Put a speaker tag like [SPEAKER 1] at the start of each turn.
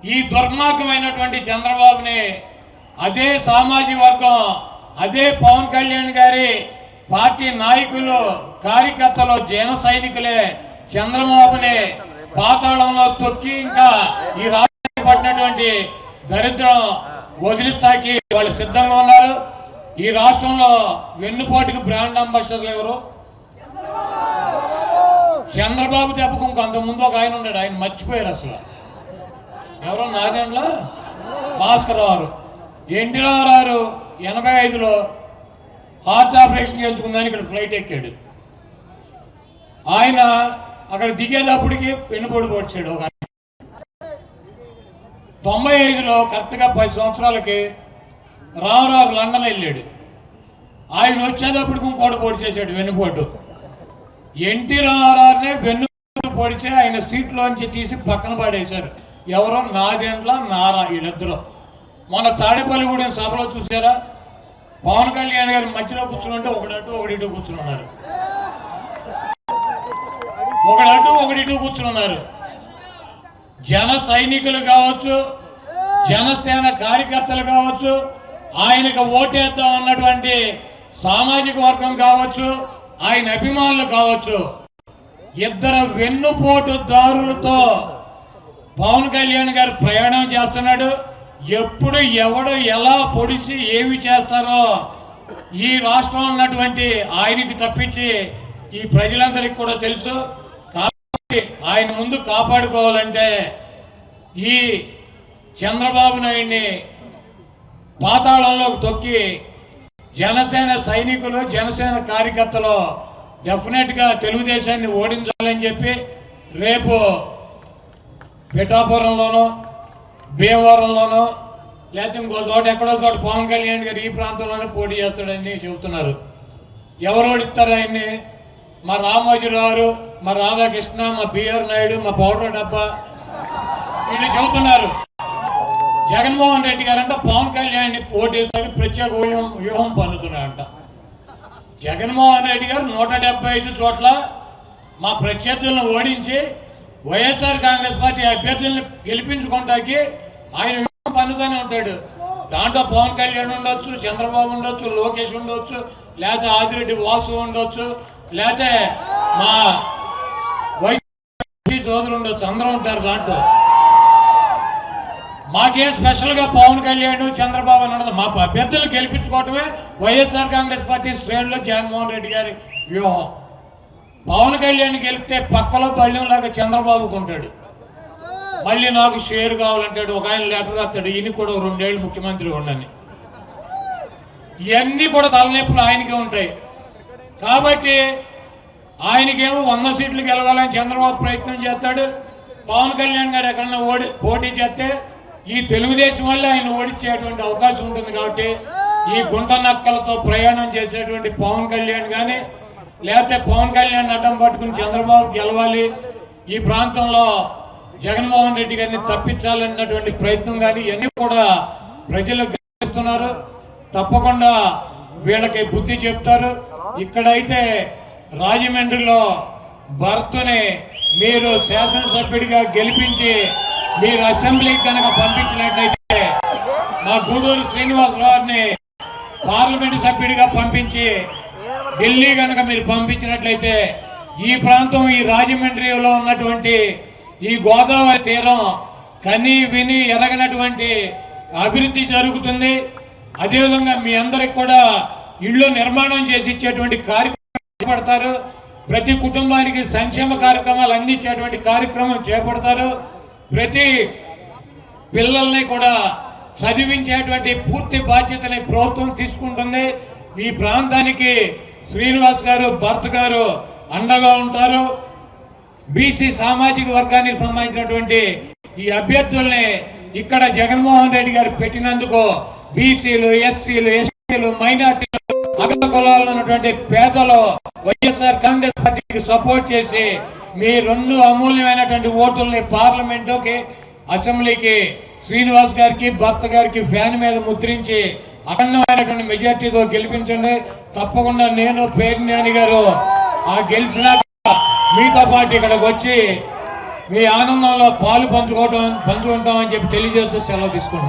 [SPEAKER 1] ఈ దుర్మార్గమైనటువంటి చంద్రబాబుని అదే సామాజిక వర్గం అదే పవన్ కళ్యాణ్ గారి పార్టీ నాయకులు కార్యకర్తలు జన సైనికులే చంద్రబాబుని పాతాళంలో తొక్కి ఇంకా ఈ రాష్ట్రానికి పట్టినటువంటి దరిద్రం వదిలిస్తాకి వాళ్ళు సిద్ధంగా ఉన్నారు. ఈ రాష్ట్రంలో వెన్నుపోటుకి బ్రాండ్ అంబాసిడర్లు ఎవరు? చంద్రబాబు దెబ్బకు ఇంకొంత ముందు ఒక ఆయన ఉన్నాడు ఆయన మర్చిపోయారు అసలు. ఎవరో నాదేండ్ల భాస్కర్ గారు. ఎన్టీ రామారావు ఎనభై ఐదులో హార్ట్ ఆపరేషన్ చేసుకుందని ఇక్కడ ఫ్లైట్ ఎక్కాడు. ఆయన అక్కడ దిగేటప్పటికి వెన్నుపోటు పొడిచాడు ఒక తొంభై ఐదులో కరెక్ట్గా పది సంవత్సరాలకి రామారావు లండన్ వెళ్ళాడు. ఆయన వచ్చేటప్పటికి ఇంకోటి పొడిచేసాడు వెన్నుపోటు. ఎన్టీ రామారావునే వెన్ను పొడిచి ఆయన సీట్లోంచి తీసి పక్కన పడేశారు. ఎవరో నాదెండ్ల నారా వీళ్ళిద్దరు. మొన్న తాడేపల్లిగూడెం సభలో చూసారా? పవన్ కళ్యాణ్ గారు మధ్యలో కూర్చుంటే ఒకడటు ఒకడిటు కూర్చున్నారు ఒకడటు ఒకడిటు కూర్చున్నారు జన సైనికులు కావచ్చు జనసేన కార్యకర్తలు కావచ్చు ఆయనకు ఓటేద్దాం అన్నటువంటి సామాజిక వర్గం కావచ్చు ఆయన అభిమానులు కావచ్చు. ఇద్దరు వెన్నుపోటు దారులతో పవన్ కళ్యాణ్ గారు ప్రయాణం చేస్తున్నాడు. ఎప్పుడు ఎవడు ఎలా పొడిచి ఏమి చేస్తారో ఈ రాష్ట్రంలో ఉన్నటువంటి ఆయనకి తప్పించి ఈ ప్రజలందరికీ కూడా తెలుసు. కాబట్టి ఆయన ముందు కాపాడుకోవాలంటే ఈ చంద్రబాబు నాయుడిని పాతాళంలోకి తొక్కి జనసేన సైనికులు జనసేన కార్యకర్తలు డెఫినెట్గా తెలుగుదేశాన్ని ఓడించాలని చెప్పి రేపు పిఠాపురంలోనో భీమవరంలోనో లేకపోతే ఇంకో చోట ఎక్కడో చోట పవన్ కళ్యాణ్ గారు ఈ ప్రాంతంలోనే పోటీ చేస్తాడని చెబుతున్నారు. ఎవరు ఓడిస్తారు ఆయన్ని? మా రామోజీరావు గారు, మా రాధాకృష్ణ మా బిఆర్ నాయుడు మా పౌడర్ డబ్బా. వీళ్ళు చెబుతున్నారు. జగన్మోహన్ రెడ్డి గారంట పవన్ కళ్యాణ్ ఓటేసాకి ప్రత్యేక వ్యూహం వ్యూహం పన్నుతున్నారంట జగన్మోహన్ రెడ్డి గారు నూట ఐదు చోట్ల మా ప్రత్యర్థులను ఓడించి వైఎస్ఆర్ కాంగ్రెస్ పార్టీ అభ్యర్థులను గెలిపించుకోవడానికి ఆయన వ్యూహం ఉంటాడు. దాంట్లో పవన్ కళ్యాణ్ ఉండొచ్చు చంద్రబాబు ఉండొచ్చు లోకేష్ ఉండొచ్చు లేకపోతే ఆదిరెడ్డి వాసు ఉండొచ్చు లేకపోతే మా వైఎస్ సోదరు ఉండొచ్చు అందరూ ఉంటారు దాంట్లో. మాకేం స్పెషల్గా పవన్ కళ్యాణ్ చంద్రబాబు అని ఉండదు మా అభ్యర్థులు గెలిపించుకోవటమే వైఎస్ఆర్ కాంగ్రెస్ పార్టీ శ్రేణులు జగన్మోహన్ రెడ్డి గారి వ్యూహం. పవన్ కళ్యాణ్ గెలిపితే పక్కలో పళ్ళెంలాగా చంద్రబాబుకు ఉంటాడు మళ్ళీ నాకు షేర్ కావాలంటాడు ఒక ఆయన లెటర్ రాస్తాడు ఈయన కూడా రెండేళ్ళు ముఖ్యమంత్రి ఉండని ఇవన్నీ కూడా తలనొప్పులు ఆయనకే ఉంటాయి. కాబట్టి ఆయనకేమో వంద సీట్లు గెలవాలని చంద్రబాబు ప్రయత్నం చేస్తాడు. పవన్ కళ్యాణ్ గారు ఎక్కడన్నా ఓడి పోటీ చేస్తే ఈ తెలుగుదేశం వల్ల ఆయన ఓడించేటువంటి అవకాశం ఉంటుంది కాబట్టి ఈ గుంట నక్కలతో ప్రయాణం చేసేటువంటి పవన్ కళ్యాణ్ కానీ లేకపోతే పవన్ కళ్యాణ్ అడ్డం పట్టుకుని చంద్రబాబు గెలవాలి. ఈ ప్రాంతంలో జగన్మోహన్ రెడ్డి గారిని తప్పించాలన్నటువంటి ప్రయత్నం కానీ ఇవన్నీ కూడా ప్రజలు గమనిస్తున్నారు. తప్పకుండా వీళ్ళకి బుద్ధి చెప్తారు. ఇక్కడైతే రాజమండ్రిలో భర్తని మీరు శాసనసభ్యుడిగా గెలిపించి మీరు అసెంబ్లీకి కనుక పంపించినట్లయితే మా గూడూరు శ్రీనివాసరావుని పార్లమెంట్ సభ్యుడిగా పంపించి ఢిల్లీ కనుక మీరు పంపించినట్లయితే ఈ ప్రాంతం ఈ రాజమండ్రిలో ఉన్నటువంటి ఈ గోదావరి తీరం కని విని ఎరగనటువంటి అభివృద్ధి జరుగుతుంది. అదేవిధంగా మీ అందరికి కూడా ఇళ్ళు నిర్మాణం చేసి ఇచ్చేటువంటి కార్యక్రమం చేపడతారు. ప్రతి కుటుంబానికి సంక్షేమ కార్యక్రమాలు అందించేటువంటి కార్యక్రమం చేపడతారు. ప్రతి పిల్లల్ని కూడా చదివించేటువంటి పూర్తి బాధ్యతని ప్రభుత్వం తీసుకుంటుంది. ఈ ప్రాంతానికి శ్రీనివాస్ గారు భర్త గారు అండగా ఉంటారు. బీసీ సామాజిక వర్గానికి సంబంధించినటువంటి ఈ అభ్యర్థుల్ని ఇక్కడ జగన్మోహన్ రెడ్డి గారు పెట్టినందుకు బీసీలు ఎస్సీలు ఎస్టీలు మైనార్టీలు అగ్ర కులాలు ఉన్నటువంటి పేదలు వైఎస్ఆర్ కాంగ్రెస్ పార్టీకి సపోర్ట్ చేసి మీ రెండు అమూల్యమైనటువంటి ఓటుల్ని పార్లమెంటుకి అసెంబ్లీకి శ్రీనివాస్ గారికి భర్త గారికి ఫ్యాన్ మీద ముద్రించి అఖండమైనటువంటి మెజార్టీతో గెలిపించండి. తప్పకుండా నేను పేర్నాని గారు ఆ గెలిచినాక మీతో పాటు ఇక్కడికి వచ్చి మీ ఆనందంలో పాలు పంచుకోవటం పంచుకుంటామని చెప్పి తెలియజేస్తూ సెలవు తీసుకుంటున్నాం